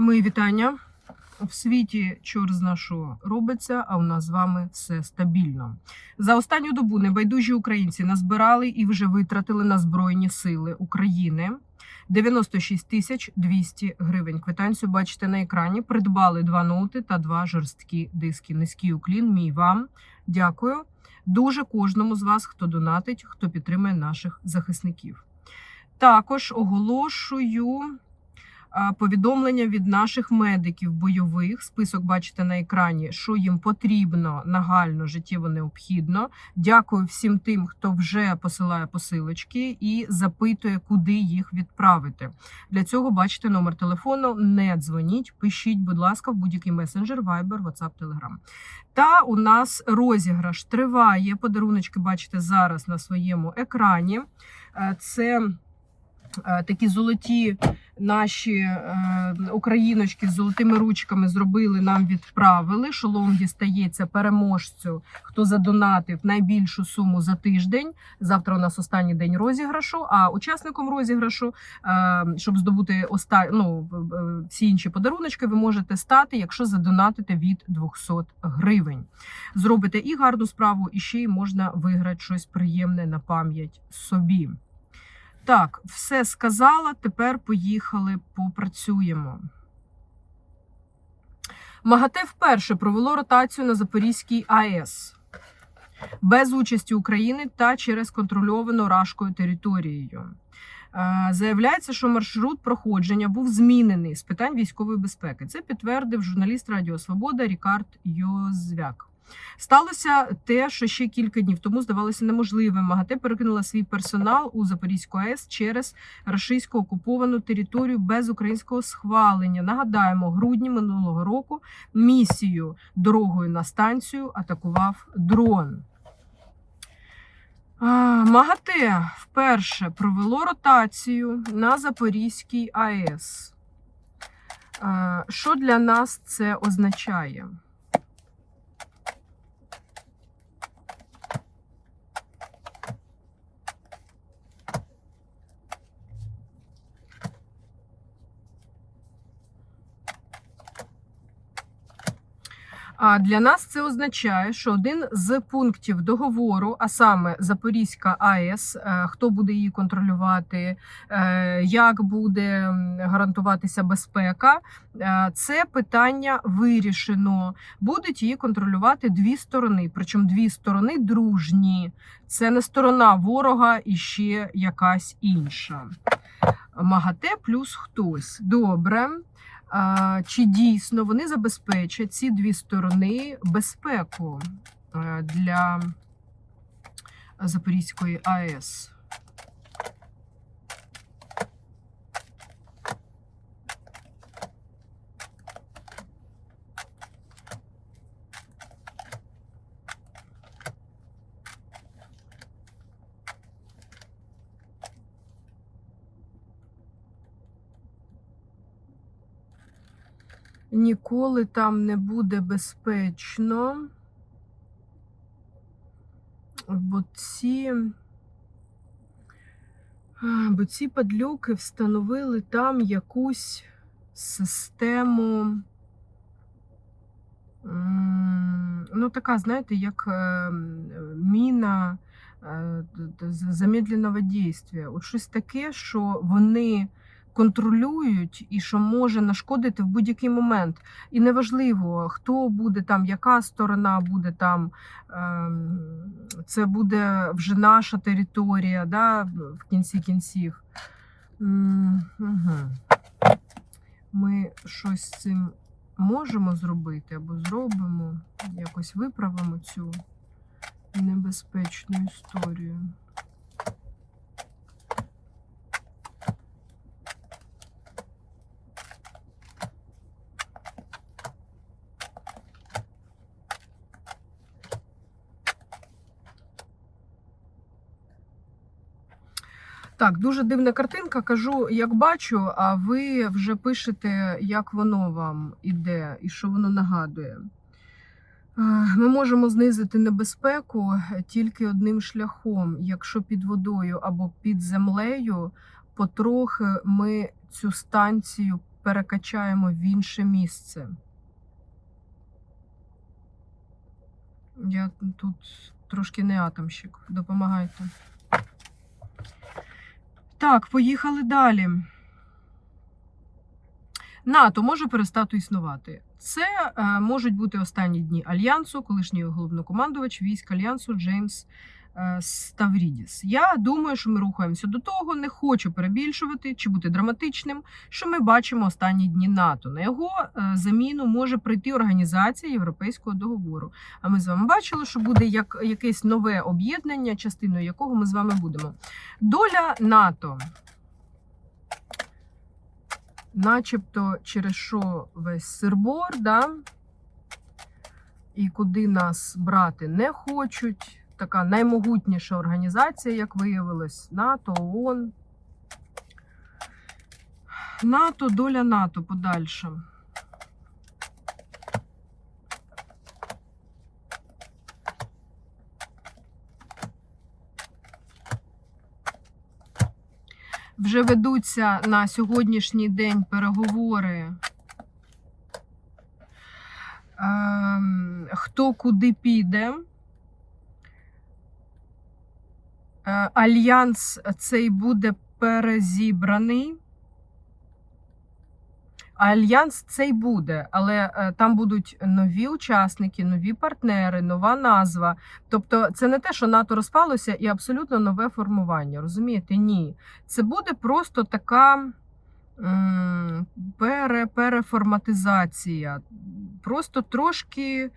Мої вітання. В світі чор зна що робиться, а у нас з вами все стабільно. За останню добу небайдужі українці назбирали і вже витратили на Збройні Сили України 96 тисяч 200 гривень. Квитанцію бачите на екрані. Придбали два ноути та два жорсткі диски. Низький уклін, мій вам. Дякую. Дуже кожному з вас, хто донатить, хто підтримує наших захисників. Також оголошую повідомлення від наших медиків бойових. Список бачите на екрані, що їм потрібно нагально, життєво необхідно. Дякую всім тим, хто вже посилає посилочки і запитує, куди їх відправити. Для цього бачите номер телефону. Не дзвоніть, пишіть, будь ласка, в будь-який месенджер, Viber, WhatsApp, Telegram. Та у нас розіграш триває. Подаруночки бачите зараз на своєму екрані. Е, Це е, такі золоті наші е, україночки з золотими ручками зробили, нам відправили. Шолом дістається переможцю, хто задонатив найбільшу суму за тиждень. Завтра у нас останній день розіграшу. А учасником розіграшу, е, щоб здобути оста... ну, всі інші подаруночки, ви можете стати, якщо задонатите від 200 гривень. Зробите і гарну справу, і ще й можна виграти щось приємне на пам'ять собі. Так, все сказала. Тепер поїхали, попрацюємо. МАГАТЕ вперше провело ротацію на Запорізькій АЕС без участі України та через контрольовану рашкою територією. Е, Заявляється, що маршрут проходження був змінений з питань військової безпеки. Це підтвердив журналіст Радіо Свобода Рікард Йозвяк. Сталося те, що ще кілька днів тому здавалося неможливим. МАГАТЕ перекинула свій персонал у Запорізьку АЕС через рашистсько окуповану територію без українського схвалення. Нагадаємо, грудні минулого року місію дорогою на станцію атакував дрон. МАГАТЕ вперше провело ротацію на Запорізькій АЕС. Що для нас це означає? А для нас це означає, що один з пунктів договору, а саме Запорізька АЕС, е, хто буде її контролювати, е, як буде гарантуватися безпека, е, це питання вирішено. Будуть її контролювати дві сторони, причому дві сторони дружні. Це не сторона ворога і ще якась інша. МАГАТЕ плюс хтось. Добре. Чи дійсно вони забезпечать ці дві сторони безпеку е, для Запорізької АЕС? Ніколи там не буде безпечно. Бо ці, бо ці падлюки встановили там якусь систему. Ну, така, знаєте, як е, міна е, замедленого дійства. От щось таке, що вони контролюють і що може нашкодити в будь-який момент. І неважливо, хто буде там, яка сторона буде там, ем, це буде вже наша територія, да, в кінці кінців. Ми щось з цим можемо зробити або зробимо, якось виправимо цю небезпечну історію. Так, дуже дивна картинка. Кажу, як бачу, а ви вже пишете, як воно вам іде і що воно нагадує. Е, Ми можемо знизити небезпеку тільки одним шляхом. Якщо під водою або під землею, потрохи ми цю станцію перекачаємо в інше місце. Я тут трошки не атомщик. Допомагайте. Так, поїхали далі. НАТО може перестати існувати. Це е, можуть бути останні дні альянсу, колишній головнокомандувач військ альянсу Джеймс Ставрідіс. Я думаю, що ми рухаємося до того. Не хочу перебільшувати чи бути драматичним, що ми бачимо останні дні НАТО. На його е, заміну може прийти організація Європейського договору. А ми з вами бачили, що буде як якесь нове об'єднання, частиною якого ми з вами будемо. Доля НАТО. Начебто через що весь сирбор, да? і куди нас брати не хочуть. Така наймогутніша організація, як виявилось, НАТО, ООН. НАТО, доля НАТО подальша. Вже ведуться на сьогоднішній день переговори. Ем, хто куди піде. Е, Альянс цей буде перезібраний. Альянс цей буде, але е, там будуть нові учасники, нові партнери, нова назва. Тобто, це не те, що НАТО розпалося і абсолютно нове формування. Розумієте? Ні. Це буде просто така пере, переформатизація. Просто трошки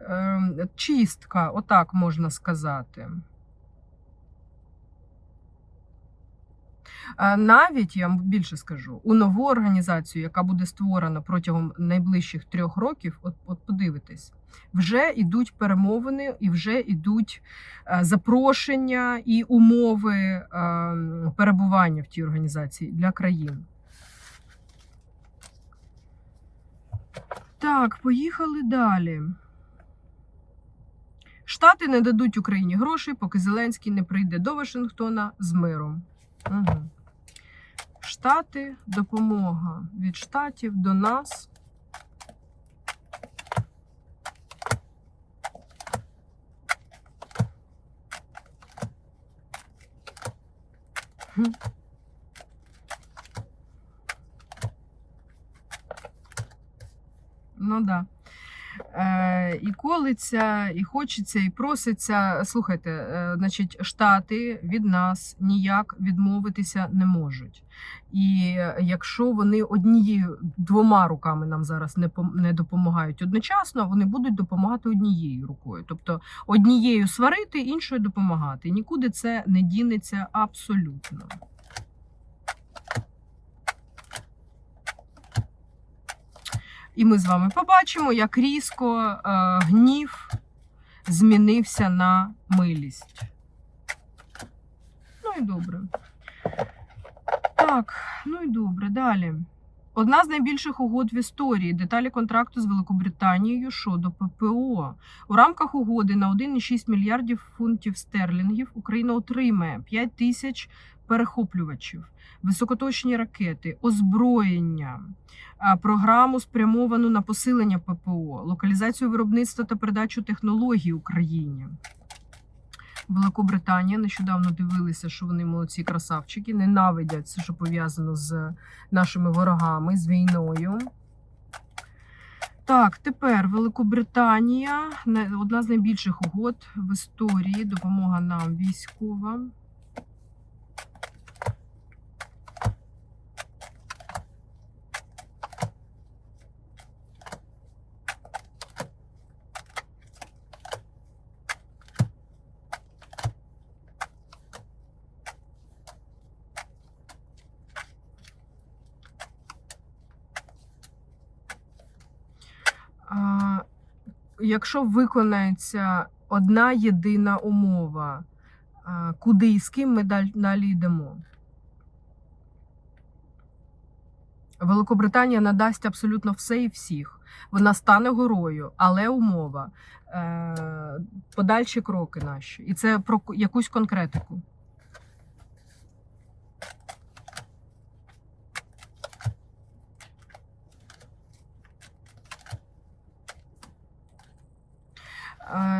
ем, чистка, отак можна сказати. А Навіть я вам більше скажу, у нову організацію, яка буде створена протягом найближчих трьох років, от, от подивитесь, вже йдуть перемовини і вже йдуть е, запрошення і умови е, перебування в тій організації для країн. Так, поїхали далі. Штати не дадуть Україні грошей, поки Зеленський не прийде до Вашингтона з миром. Угу. Штати, допомога від штатів до нас. Ну да. Е, і колиться, і хочеться, і проситься. Слухайте, е, значить, штати від нас ніяк відмовитися не можуть. І якщо вони однією двома руками нам зараз не не допомагають одночасно, вони будуть допомагати однією рукою. Тобто однією сварити, іншою допомагати. Нікуди це не дінеться абсолютно. І ми з вами побачимо, як різко е, гнів змінився на милість. Ну і добре. Так, ну і добре, далі. Одна з найбільших угод в історії деталі контракту з Великобританією щодо ППО. У рамках угоди на 1,6 мільярдів фунтів стерлінгів Україна отримає 5 тисяч перехоплювачів, високоточні ракети, озброєння, програму спрямовану на посилення ППО, локалізацію виробництва та передачу технологій Україні. Великобританія нещодавно дивилися, що вони молодці красавчики, ненавидять все, що пов'язано з нашими ворогами, з війною. Так, тепер Великобританія одна з найбільших угод в історії. Допомога нам військова. А, якщо виконається одна єдина умова, куди і з ким ми далі йдемо? Великобританія надасть абсолютно все і всіх. Вона стане горою, але умова е, подальші кроки наші. І це про якусь конкретику.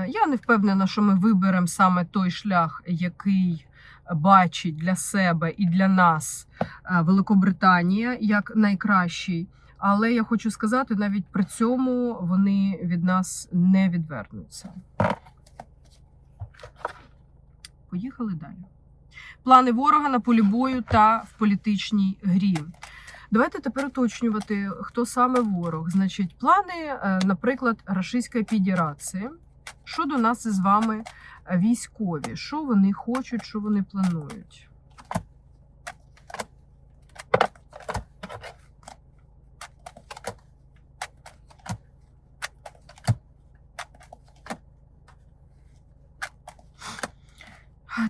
Я не впевнена, що ми виберемо саме той шлях, який бачить для себе і для нас е, Великобританія як найкращий. Але я хочу сказати, навіть при цьому вони від нас не відвернуться. Поїхали далі. Плани ворога на полі бою та в політичній грі. Давайте тепер уточнювати, хто саме ворог. Значить, плани, е, наприклад, Рашистської Федерації. Що до нас із вами е, військові? Що вони хочуть, що вони планують?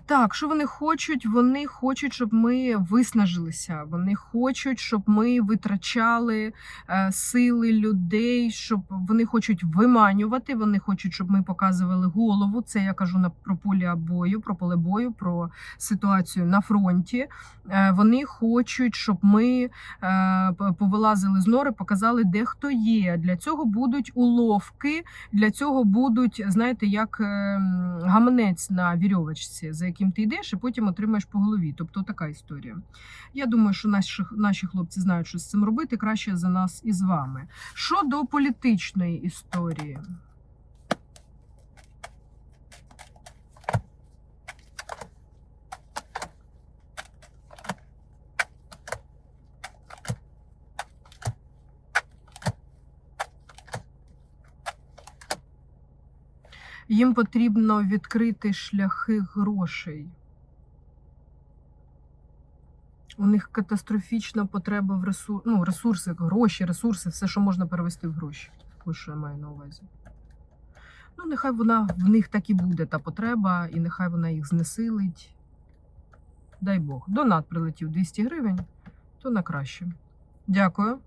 Так, що вони хочуть? Вони хочуть, щоб ми виснажилися. Вони хочуть, щоб ми витрачали е, сили людей, щоб вони хочуть виманювати. Вони хочуть, щоб ми показували голову. Це я кажу на про полі бою, про поле бою, про ситуацію на фронті. Е, вони хочуть, щоб ми е, повилазили з нори, показали, де хто є. Для цього будуть уловки, для цього будуть, знаєте, як е, гаманець на вірьовочці, за яким ти йдеш, і потім отримаєш по голові. Тобто така історія. Я думаю, що наші, наші хлопці знають, що з цим робити краще за нас і з вами. Щодо політичної історії. Їм потрібно відкрити шляхи грошей. У них катастрофічна потреба в ресур... ну, ресурси, гроші, ресурси, все, що можна перевести в гроші. Ось що я маю на увазі. Ну, нехай вона в них так і буде та потреба, і нехай вона їх знесилить. Дай Бог. Донат прилетів 200 гривень, то на краще. Дякую.